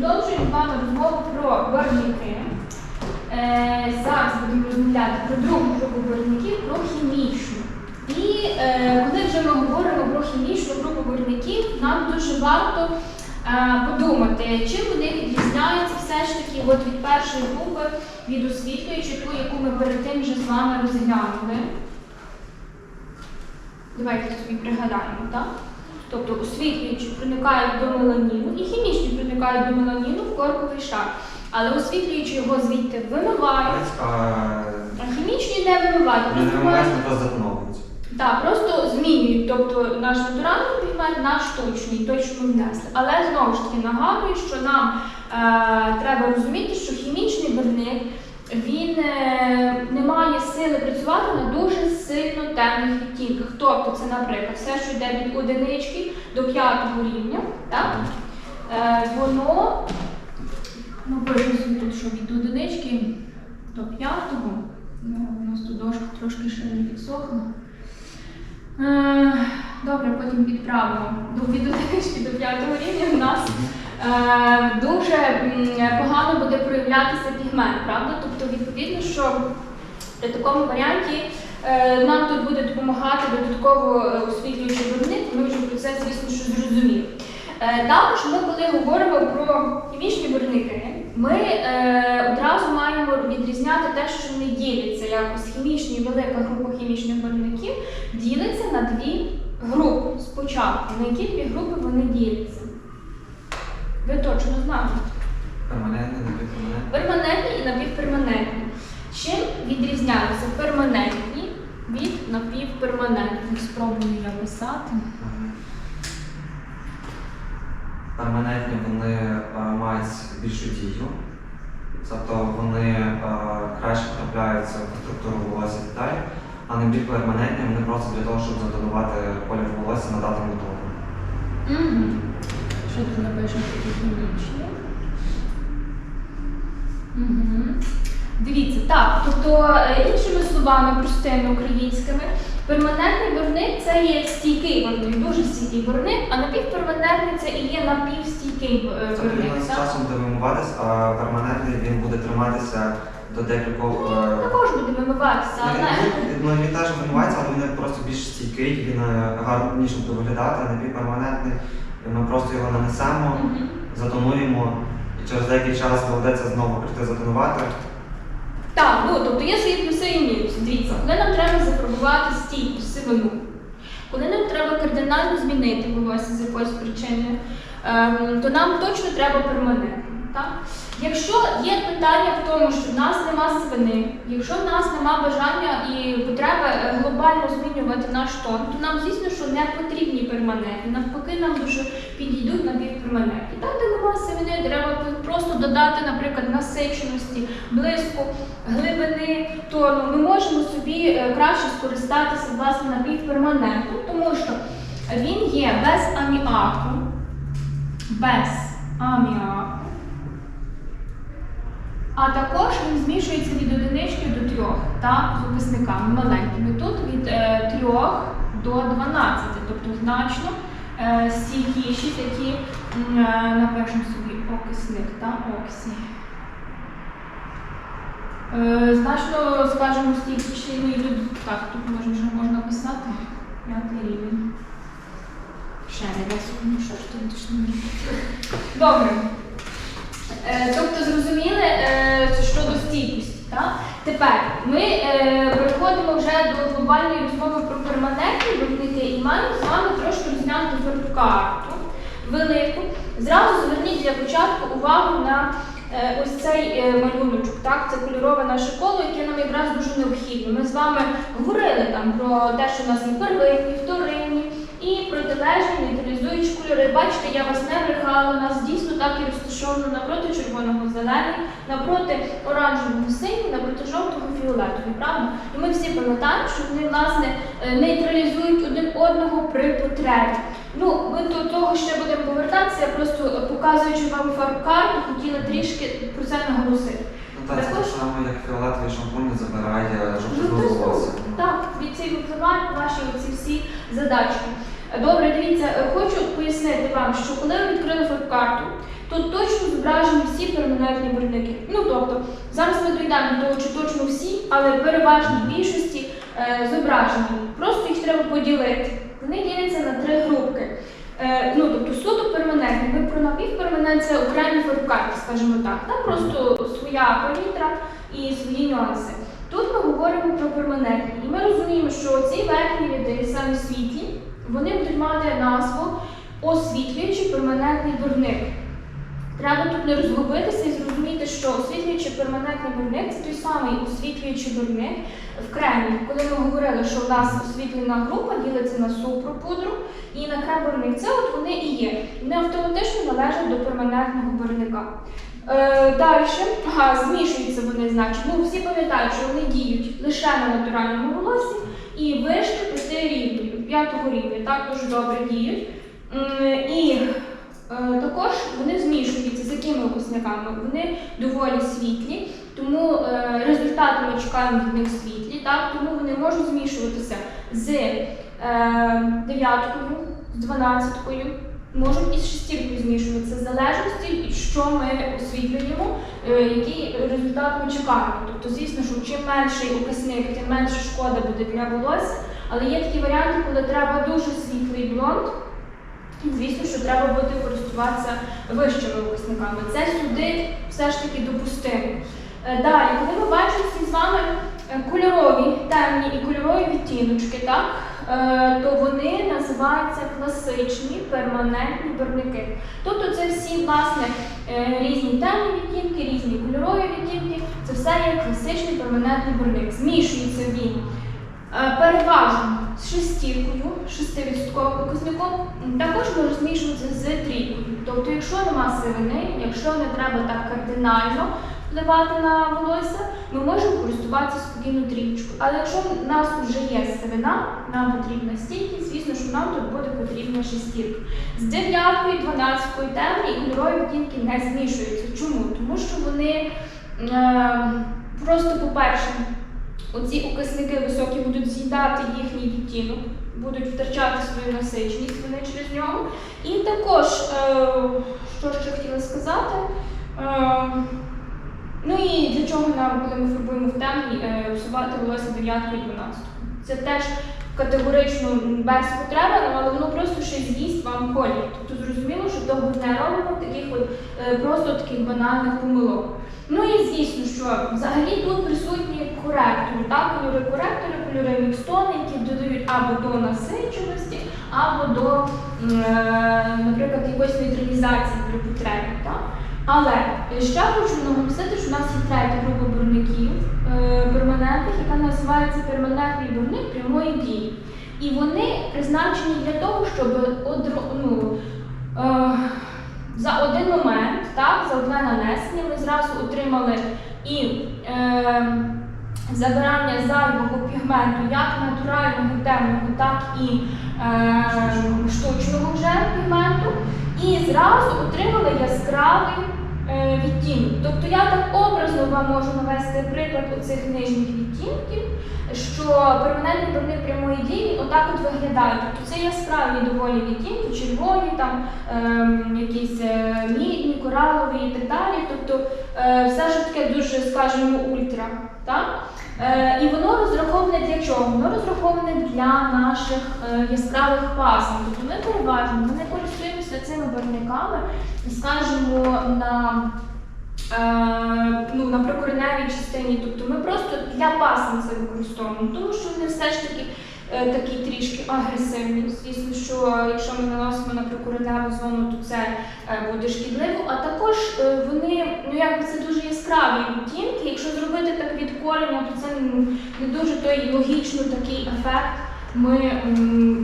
Продовжуємо з вами розмову про барвники. Е, зараз будемо розмовляти про другу групу барвників, про хімічну. І е, коли вже ми говоримо про хімічну групу барвників, нам дуже варто е, подумати, чим вони відрізняються все ж таки от від першої групи, від освітлюючої, ту, яку ми перед тим вже з вами розглянули. Давайте собі пригадаємо, так? Тобто освітлюючі проникають до меланіну і хімічні проникають до меланіну в корковий шар. Але освітлюючі його звідти вимивають, А хімічні не вимивають. не Просто мають- так, просто змінюють, тобто наш натуральний пігмент на штучний, той, що ми внесли. Але знову ж таки нагадую, що нам е, треба розуміти, що хімічний барвник він е, не має сили працювати на дуже сильно темних відтінках. Тобто це, наприклад, все, що йде від одинички до п'ятого рівня, так? Е, воно, ну тут, що від одинички до п'ятого, ну, у нас тут дошка трошки ще не підсохла. Е, Добре, потім підправимо. До від одинички до п'ятого рівня в нас дуже погано буде проявлятися пігмент, правда? Тобто, відповідно, що при такому варіанті е, нам тут буде допомагати додатково е, освітлюючий виробник, ми вже про це, звісно, що зрозуміли. Е, Також ми, коли говоримо про хімічні виробники, ми е, одразу маємо відрізняти те, що вони діляться. Якось хімічні, велика група хімічних виробників ділиться на дві групи спочатку. На які дві групи вони діляться? Ви точно знаєте. Перманентний, напівперманентний. Перманентні і напівперманентні. Чим відрізняються перманентні від напівперманентних? Спробую я писати. Перманентні вони е, мають більшу дію, тобто вони е, краще втрапляються в структуру волосся деталі, а напівперманентні вони просто для того, щоб затонувати колір волосся, надати йому тону. Угу. Тут напишемо такі хімічні? Угу. Дивіться, так, тобто, е, іншими словами, простими українськими, перманентний барвник це є стійкий барвник, дуже стійкий барвник, а напівперманентний це і є напівстійкий е, він барвник. з часом буде вимиватись, а перманентний він буде триматися до декількох. е, Також буде вимиватися, Ну, але він- Ну, він теж вимивається, але він просто більш стійкий, він гарніше буде виглядати, а напівперманентний. Ми просто його нанесемо, затонуємо, і через деякий час доведеться знову прийти затонувати. Так, ну тобто є свої плюси і мінуси. Дивіться, коли нам треба запробувати стійку, сивину, коли нам треба кардинально змінити волосся з якоїсь причини, ем, то нам точно треба перманентно. Так? Якщо є питання в тому, що в нас нема сивини, якщо в нас нема бажання і потреби е, глобально змінювати наш тон, то нам, звісно, що не потрібні перманентні. Навпаки, нам дуже підійдуть напівперманентні. Там, де нема сивини, треба просто додати, наприклад, насиченості, блиску, глибини тону. Ми можемо собі е, краще скористатися власне напівперманентом, тому що він є без аміаку, без аміаку. А також він змішується від одинички до трьох та з описниками маленькими. Тут від е, 3 до 12, тобто значно е, стійкіші такі, е, напишемо собі окисник та оксі. Е, значно, скажімо, стійкіші, ну тут, так, тут можна, вже можна писати п'ятий рівень. Ще не десь, ну що ж тут точно не Добре. Е, Тобто зрозуміли е, щодо стійкості. Тепер ми е, переходимо вже до глобальної розмови про перманентні виробники і маємо з вами трошки розглянути фотокарту велику. Зразу зверніть для початку увагу на ось цей малюночок. Так? Це кольорове наше коло, яке нам якраз дуже необхідно. Ми з вами говорили там про те, що у нас є первинні, вторинні і протилежні. Бачите, я вас не брехала, у нас дійсно так і розташовано напроти червоного зелений, напроти оранжевого синій, напроти жовтого фіолетовий, правда? І ми всі пам'ятаємо, що вони власне е, нейтралізують один одного при потребі. Ну, ми до того ще будемо повертатися, я просто е, показуючи вам фарб-карту, хотіла трішки про це наголосити. Ну так, так само, як фіолетовий шампунь забирає Ну, жовтизну волосся. Так, від цих випливають ваші оці всі задачки. Добре, дивіться, е, хочу пояснити вам, що коли ви відкрили фотокарту, Тут точно зображені всі перманентні барвники. Ну тобто, зараз ми дійдемо до того, чи точно всі, але переважній більшості е, зображені. Просто їх треба поділити. Вони діляться на три групки. Е, ну, тобто суто перманентні. Ми про напівперманент це окремі фарбкарти, скажімо так. Там просто своя палітра і свої нюанси. Тут ми говоримо про перманентні, і ми розуміємо, що ці верхні ряди, саме світлі, вони будуть мати назву освітлюючий перманентний барвник. Треба тут не розгубитися і зрозуміти, що освітлюючий перманентний барвник це той самий освітлюючий барвник в кремі. Коли ми говорили, що в нас освітлена група ділиться на супропудру і на крем барвник, це от вони і є. Вони автоматично належать до перманентного барвника. Е, Далі, змішуються вони, значить. Ну, всі пам'ятають, що вони діють лише на натуральному волоссі і вище п'яти рівнів, п'ятого рівня, дуже добре діють. І е, також вони змішуються з якими окисниками? Вони доволі світлі, тому е, результати ми чекаємо від них світлі, так? тому вони можуть змішуватися з е, дев'яткою, з дванадцяткою, можуть із шестіркою змішуватися, в залежності, що ми освітлюємо, е, який результат ми чекаємо. Тобто, звісно, що чим менший окисник, тим менше шкода буде для волосся. Але є такі варіанти, коли треба дуже світлий блонд. Звісно, що треба буде користуватися вищими окисниками. Це сюди все ж таки допустимо. Е, Далі, коли ми бачимо всі з вами кольорові, темні і кольорові відтіночки, так, то вони називаються класичні перманентні барвники. Тобто це всі власне е, різні темні відтінки, різні кольорові відтінки. Це все є класичний перманентний барвник. Змішується він Е, Переважно з шестіркою, шестивідсотковим показником, також може змішуватися з трійкою. Тобто, якщо нема сивини, якщо не треба так кардинально впливати на волосся, ми можемо користуватися спокійно трійкою. Але якщо в нас вже є сивина, нам потрібна стійкість, звісно, що нам тут буде потрібна шестірка. З дев'яткою, дванадцяткою темні і кольорові відтінки не змішуються. Чому? Тому що вони е, просто, по-перше, Оці окисники високі будуть з'їдати їхній відтінок, будуть втрачати свою насиченість вони через нього. І також, е, що ще хотіла сказати, е, ну і для чого нам, коли ми фарбуємо в темні, е, всувати волосся 9 і 12. Це теж категорично без потреби, але воно просто ще з'їсть вам колір. Тобто зрозуміло, що того не робимо таких от, е, просто таких банальних помилок. Ну і звісно, що взагалі тут присутні коректори, так, кольори коректори, кольори мікстони, які додають або до насиченості, або до, е, наприклад, якоїсь нейтралізації при потребі. Так? Але ще хочу наголосити, що у нас є третя група барвників е, перманентних, яка називається перманентний барвник прямої дії. І вони призначені для того, щоб одро, ну, е, за один момент, так, за одне нанесення, ми зразу отримали і е, забирання зайвого пігменту, як натурального темного, так і е, штучного вже пігменту, і зразу отримали яскравий е, відтінок. Тобто я так образно вам можу навести приклад оцих нижніх відтінків, що перманентний барвник прямої дії отак от виглядає. Тобто це яскраві доволі відтінки, червоні, там ем, якісь е, мідні, коралові і так далі. Тобто е, все ж таке дуже, скажімо, ультра. Так? Е, і воно розраховане для чого? Воно розраховане для наших е, яскравих пасм. Тобто ми переважно ми не користуємося скажімо, на Е, ну, на прикореневій частині, тобто ми просто для пасм це використовуємо, тому що вони все ж таки е, такі трішки агресивні. Звісно, що якщо ми наносимо на прикореневу зону, то це е, буде шкідливо. А також е, вони, ну якби це дуже яскраві відтінки. Якщо зробити так від кореня, то це не дуже той логічно такий ефект. Ми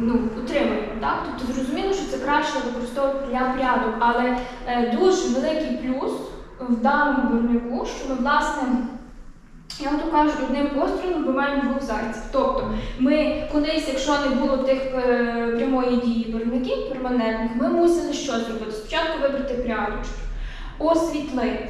ну, отримуємо, так? Тобто зрозуміло, що це краще використовувати для прядок, але е, дуже великий плюс в даному барвнику, що ми, власне, я вам то кажу, одним пострілом вбиваємо двох зайців. Тобто, ми колись, якщо не було тих е, прямої дії барвників перманентних, ми мусили що зробити? Спочатку вибрати прядочки, освітлити.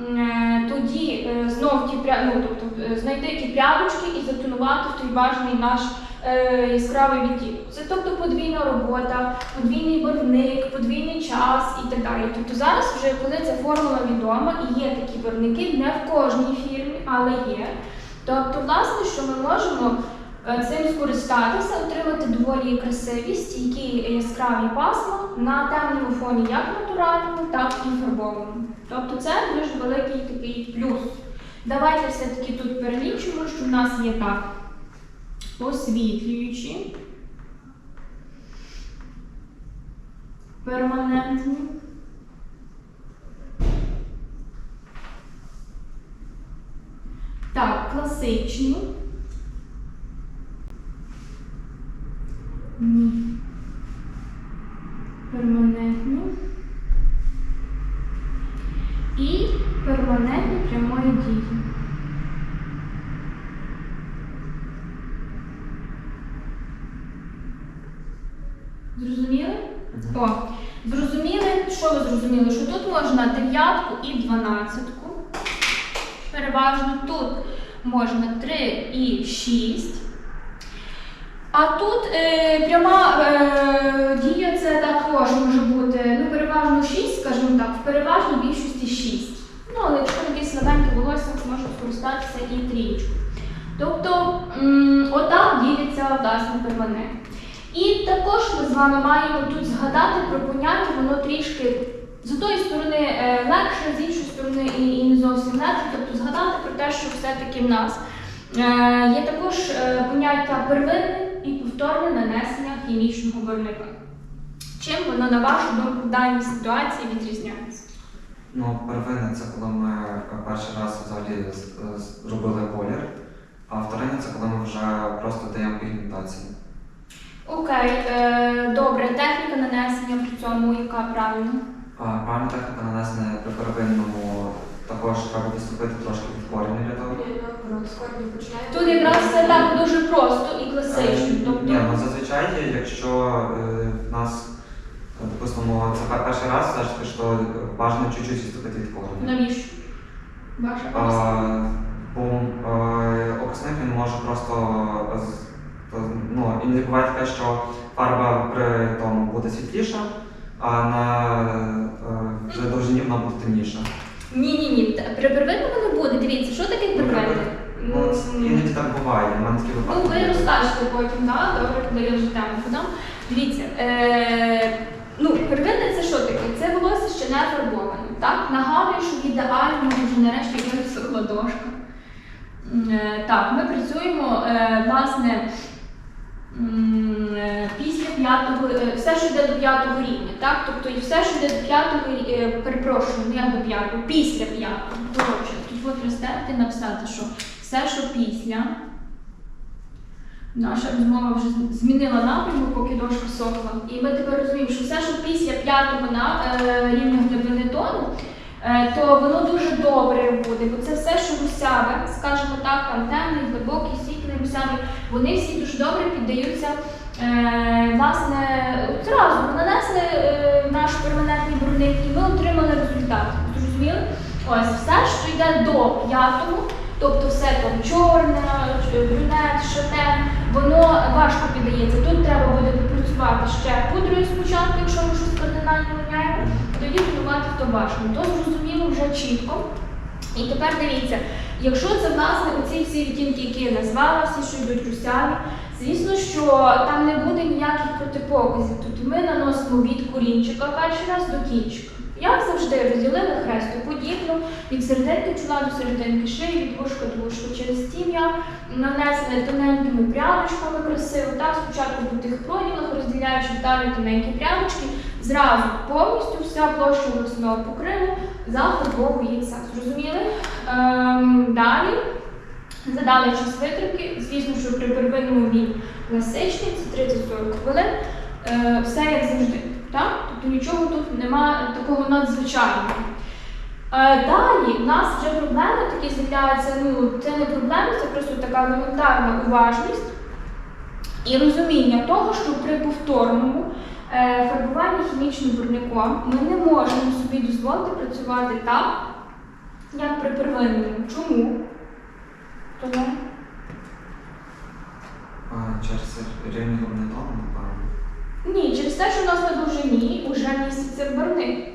Е, Тоді знов ті ну, тобто, знайти ті прядочки і затонувати в той бажаний наш е, яскравий відтінок. Це тобто подвійна робота, подвійний барвник, подвійний час і так далі. Тобто зараз, вже коли ця формула відома і є такі виробники, не в кожній фірмі, але є. Тобто, власне, що ми можемо е, цим скористатися, отримати доволі красиві, стійкі яскраві пасма на темному фоні, як натуральному, так і фарбованому. Тобто це дуже великий такий плюс. Давайте все-таки тут перелічимо, що в нас є так освітлюючі, перманентні. Так, класичні. Ні. Перманентні. І перманентні прямої дії. Зрозуміли? О, зрозуміли, що ви зрозуміли? Що тут можна дев'ятку і дванадцятку. Переважно тут можна 3 і 6. А тут е, пряма е, дія це також може бути, ну, переважно 6, скажімо так, в переважній більшості 6. Ну, але якщо якесь слабеньке волосся, може скористатися і трієчку. Тобто, м, отак діляться власне перманент. І також ми з вами маємо тут згадати про поняття, воно трішки з одної сторони е, легше, з іншої сторони і, не зовсім легше. Тобто згадати про те, що все-таки в нас е, є також е, поняття первинне і повторне нанесення хімічного виробника. Чим воно, на вашу думку, в даній ситуації відрізняється? Ну, первинне це коли ми перший раз взагалі зробили колір, а вторинне це коли ми вже просто даємо пігментацію. Окей, е, добре, техніка нанесення при цьому, яка правильна? А Правильна техніка нанесення при первинному також треба відступити трошки від коріння для того. Тут якраз все так дуже просто і класично. Е, Тобто, Ні, ну зазвичай, якщо е, в нас, е, допустимо, це пер- перший раз, все ж таки, що бажано чуть-чуть відступити від коріння. навіщо? Ваша? А, Бо е, окисник він може просто з- ну, і не буває таке, що фарба при тому буде світліша, а на вже довжині вона буде темніша. Ні, ні, ні. При первинному не буде. Дивіться, що таке первинне? Ну, це іноді так буває. У мене такі Ну, ви розкажете потім, да? добре, коли я вже тему подам. Дивіться, е, ну, первинне це що таке? Це волосся ще не фарбоване. Так? Нагадую, що ідеально вже нарешті висохла дошка. Е, Так, ми працюємо, е, власне, після п'ятого, е, все, що йде до п'ятого рівня, так? Тобто і все, що йде до п'ятого, е, перепрошую, не як до п'ятого, після п'ятого. Коротше, тут от розтерти написати, що все, що після. Наша розмова вже змінила напрямок, поки дошка сохла. І ми тепер розуміємо, що все, що після п'ятого на, е, рівня глибини тону, е, то воно дуже добре буде, бо це все, що русяве, скажімо так, там темний, глибокий, русявий, вони всі дуже добре піддаються. Е, власне, одразу нанесли е, наш перманентний бруник і ми отримали результат. Зрозуміли? Ось все, що йде до п'ятого, тобто все там чорне, брюнет, шатен, воно важко піддається. Тут треба буде попрацювати ще пудрою спочатку, якщо ми щось кардинально міняємо, тоді будувати хто башню. То зрозуміло вже чітко. І тепер дивіться, якщо це власне оці всі відтінки, які я назвала, всі, що йдуть русяві, звісно, що там не буде ніяких протипоказів. Тобто ми наносимо від корінчика перший раз до кінчика. Як завжди, розділили хрестоподібно від серединки чола до серединки шиї, від вушка до вушка через тім'я, нанесені тоненькими прядочками красиво. Так, спочатку по тих проділах, розділяючи в талію тоненькі прядочки, зразу повністю вся площа волосного покриву зафарбовується. Зрозуміли? Ем, далі. Задали час витримки. Звісно, що при первинному він класичний, це 30-40 хвилин. Е, все як завжди. Так? Тобто нічого тут нема такого надзвичайного. Е, далі в нас вже проблеми такі з'являються. Ну, це не проблема, це просто така елементарна уважність і розуміння того, що при повторному е, фарбуванні хімічним бурником ми не можемо собі дозволити працювати так, як при первинному. Чому? Тому А, Через рівні глибини тону, напевно. ні, через те, що у нас на довжині вже місяць це барвник.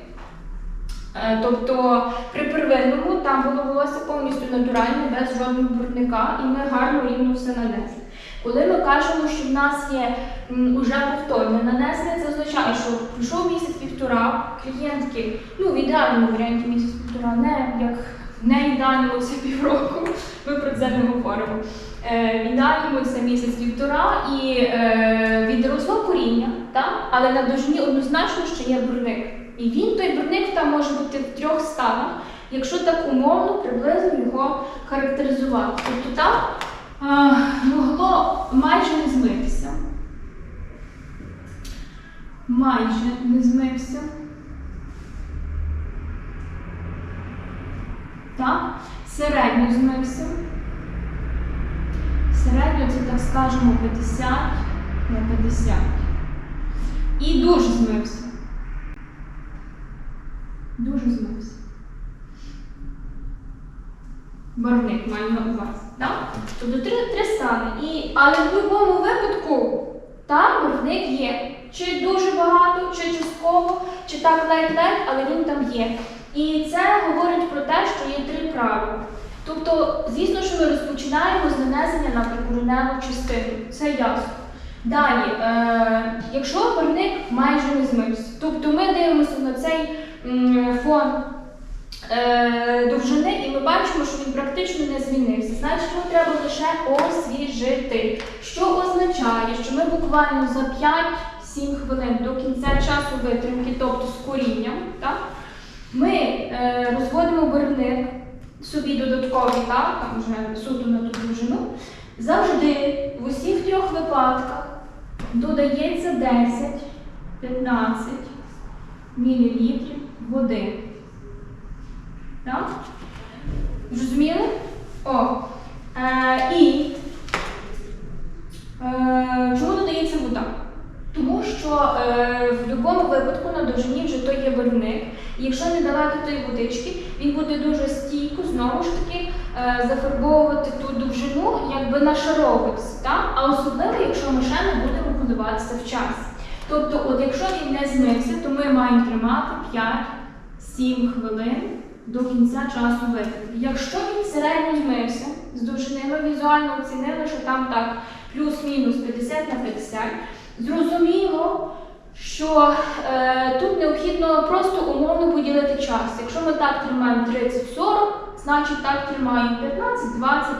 Е, Тобто при первинному там було волосся повністю натуральне, без жодного барвника, і ми гарно рівно все нанесли. Коли ми кажемо, що в нас є м, уже повторне нанесення, це означає, що пройшов місяць-півтора, клієнтки, ну в ідеальному варіанті місяць-півтора, не як не ідеальному це півроку, ми про це не говоримо. Е, в ідеальному це місяць-півтора і е, відросло коріння, так? але на довжині однозначно ще є бурник. І він, той бурник там може бути в трьох станах, якщо так умовно приблизно його характеризувати. Тобто так могло майже не змитися. Майже не змився. Так, середньо змився. Середньо це так скажемо 50 на 50. І дуже змився. Дуже змився. Барвник маю на увазі. Так? Тобто три, три стани. І, але в будь-якому випадку там барвник є. Чи дуже багато, чи частково, чи так ледь-ледь, але він там є. І це говорить про те, що є три правила. Тобто, звісно, що ми розпочинаємо з нанесення на прикореневу частину. Це ясно. Далі, е, якщо барвник майже не змився, тобто ми дивимося на цей м, фон довжини і ми бачимо, що він практично не змінився. Значить, його треба лише освіжити. Що означає, що ми буквально за 5-7 хвилин до кінця часу витримки, тобто з корінням, так, ми е, розводимо барвник собі додатковий, так, там вже суто на ту довжину. Завжди в усіх трьох випадках додається 10-15 мл води. Так? Зрозуміли? О. Е, і е, чому додається вода? Тому що е, в будь-якому випадку на довжині вже той є барвник. І якщо не давати тої водички, він буде дуже стійко, знову ж таки, е, зафарбовувати ту довжину, якби нашаровуватися. Так? А особливо, якщо ми не будемо коливатися в часі. Тобто, от якщо він не змився, то ми маємо тримати 5-7 хвилин до кінця часу витримки. Якщо він середньо змився з ми візуально оцінили, що там так плюс-мінус 50 на 50, зрозуміло, що е, тут необхідно просто умовно поділити час. Якщо ми так тримаємо 30-40, значить так тримаємо 15-20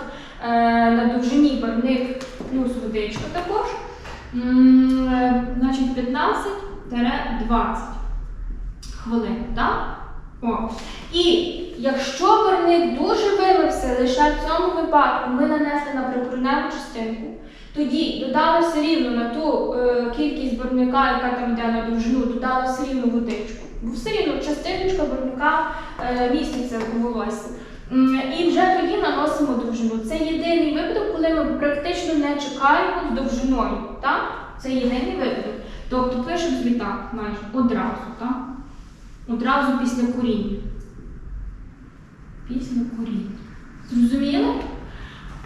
е, на довжині барвник плюс водичка також. Е, Значить 15-20 хвилин, так? О. І якщо барвник дуже вимився лише в цьому випадку, ми нанесли на прикореневу частинку, тоді додали все рівно на ту е, кількість барвника, яка там йде на довжину, додали все рівно водичку. Бо все рівно частиночка барвника е, міститься в волосі. І вже тоді наносимо довжину. Це єдиний випадок, коли ми практично не чекаємо з довжиною. Так? Це єдиний випадок. Тобто пишемо собі так майже одразу, так? Одразу після коріння. Після коріння. Зрозуміло?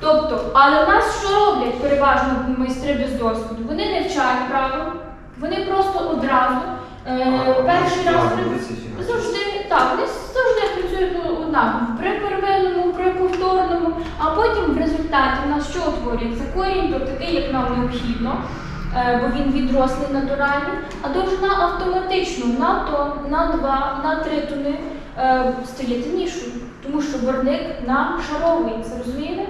Тобто, але в нас що роблять переважно майстри без досвіду? Вони не вчать правил, вони просто одразу е, перший раз при- завжди так, вони завжди працюють ну, однаково. При первинному, при повторному, а потім в результаті в нас що утворюється? Корінь, то такий, як нам необхідно, бо він відрослий натуральний, а довжина автоматично на тон, на два, на три тони е, стає темнішою, тому що барник нашаровується, розумієте?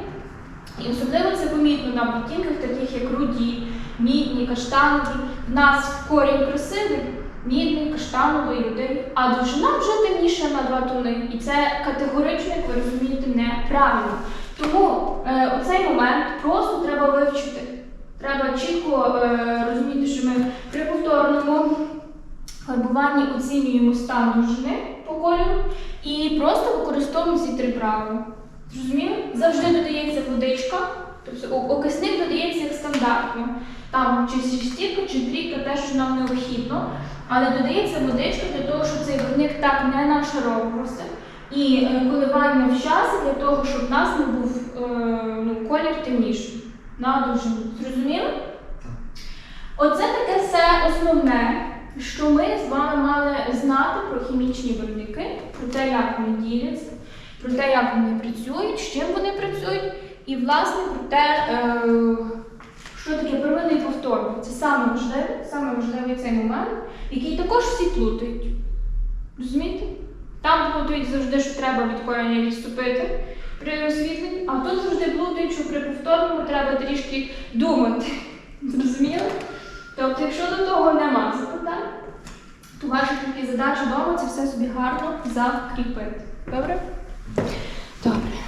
І особливо це помітно на відтінках, таких як руді, мідні, каштанові. В нас корінь красивий, мідний, каштановий, рудий, а довжина вже темніша на два тони. І це категорично, як ви розумієте, неправильно. Тому е, оцей момент просто треба вивчити. Треба чітко е, розуміти, що ми при повторному фарбуванні оцінюємо стан довжини по кольору і просто використовуємо ці три правила. Зрозуміло? Завжди додається водичка, тобто окисник додається як стандартно. Там чи шістірка, чи трійка, те, що нам необхідно. Але додається водичка для того, щоб цей барвник так не нашаровувався. І е, коливання в часі для того, щоб в нас не був е, ну, колір темніший на. Зрозуміло? Оце таке все основне. що ми з вами мали знати про хімічні виробники, про те, як вони діляться, про те, як вони працюють, з чим вони працюють, і власне про те, е, що таке первинний повторний. Це саме важливе, саме важливий цей момент, який також всі плутають. Розумієте? Там плутають завжди, що треба від корення відступити при освітленні, а тут завжди буде, що при повторному треба трішки думати. Зрозуміли? Тобто, якщо до того нема запитань, то ваші такі задачі вдома це все собі гарно закріпити. Добре? Добре.